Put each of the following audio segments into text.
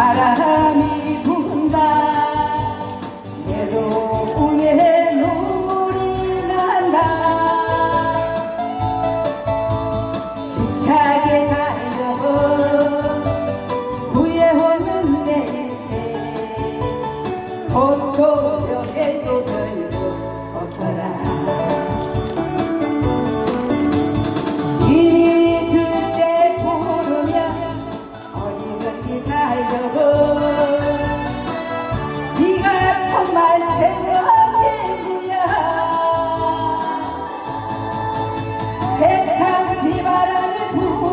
I don't know.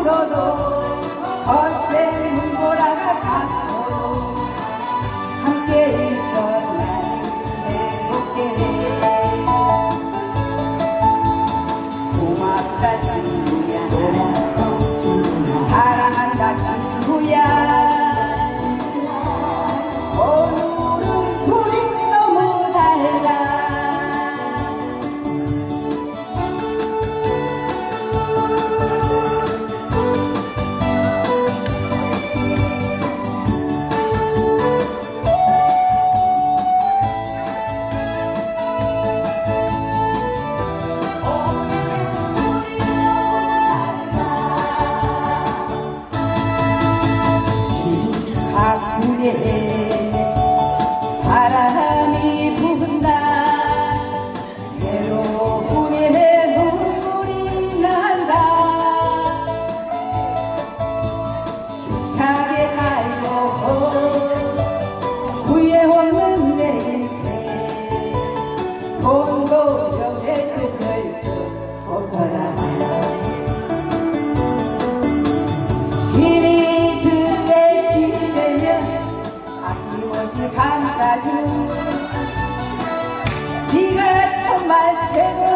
dolor. Ay, oh, oh, oh. 주의 오는 내 인생. 공고병의 뜻을 고쳐라 힘이 그때 길이 되면 아낌없이 감사주. 네가 정말 최고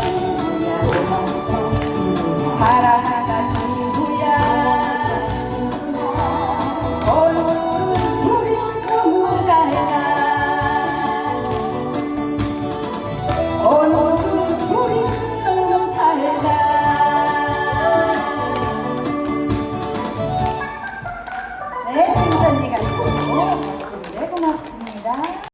Hola.